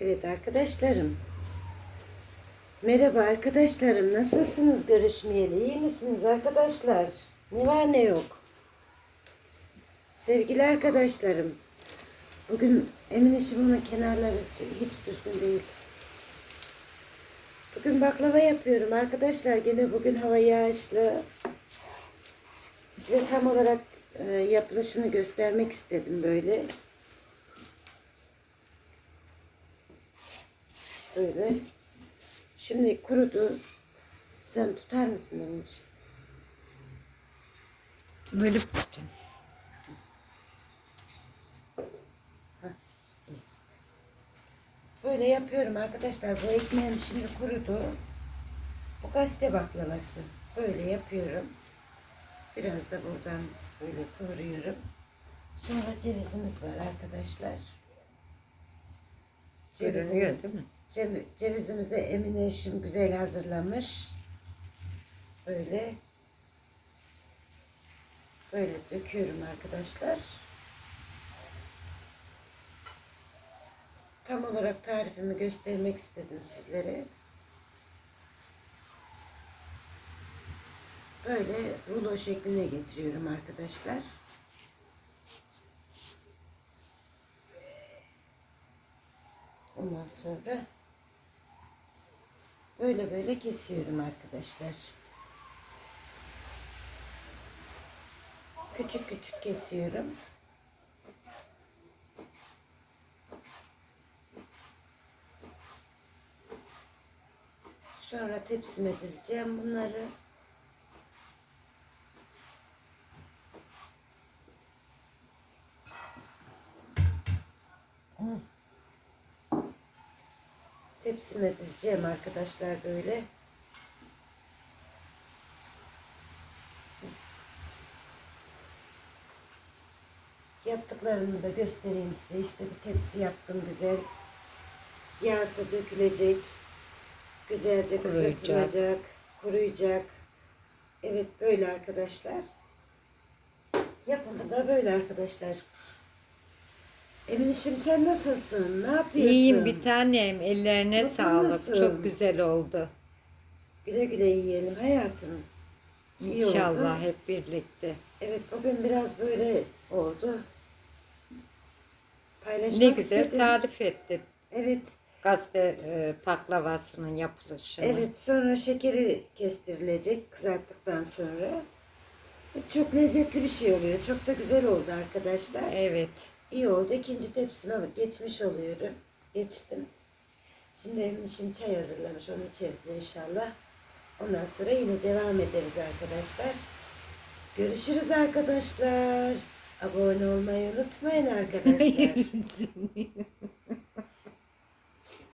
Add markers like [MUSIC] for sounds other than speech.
Evet arkadaşlarım. Merhaba arkadaşlarım. Nasılsınız görüşmeyeli? İyi misiniz arkadaşlar? Ne var ne yok? Sevgili arkadaşlarım. Bugün emin işim kenarları hiç düzgün değil. Bugün baklava yapıyorum arkadaşlar. Gene bugün hava yağışlı. Size tam olarak e, yapılışını göstermek istedim böyle. Böyle. Şimdi kurudu. Sen tutar mısın anneciğim? Böyle tutacağım. Böyle yapıyorum arkadaşlar. Bu ekmeğim şimdi kurudu. Bu gazete baklavası. Böyle yapıyorum. Biraz da buradan böyle kıvırıyorum. Sonra cevizimiz var arkadaşlar. Görünüyor değil mi? Cev- cevizimizi Emine eşim güzel hazırlamış. Böyle böyle döküyorum arkadaşlar. Tam olarak tarifimi göstermek istedim sizlere. Böyle rulo şekline getiriyorum arkadaşlar. Ondan sonra böyle böyle kesiyorum arkadaşlar. Küçük küçük kesiyorum. Sonra tepsime dizeceğim bunları. Tepsime dizeceğim arkadaşlar böyle. Yaptıklarımı da göstereyim size. İşte bir tepsi yaptım güzel. Yağsı dökülecek. Güzelce Kuruyacak. kızartılacak. Kuruyacak. Evet böyle arkadaşlar. Yapımı da böyle arkadaşlar. Eminişim sen nasılsın? Ne yapıyorsun? İyiyim bir tanem. Ellerine Bakın sağlık. nasıl? Çok güzel oldu. Güle güle yiyelim hayatım. İyi İnşallah oldu. hep birlikte. Evet bugün biraz böyle oldu. Paylaşmak Ne güzel istedim. tarif ettin. Evet, Gazete e, baklavasının yapılışını. evet. Sonra şekeri kestirilecek kızarttıktan sonra. Çok lezzetli bir şey oluyor. Çok da güzel oldu arkadaşlar. Evet. İyi oldu. İkinci tepsime geçmiş oluyorum. Geçtim. Şimdi Emin şimdi çay hazırlamış. Onu içeriz inşallah. Ondan sonra yine devam ederiz arkadaşlar. Görüşürüz arkadaşlar. Abone olmayı unutmayın arkadaşlar. [LAUGHS]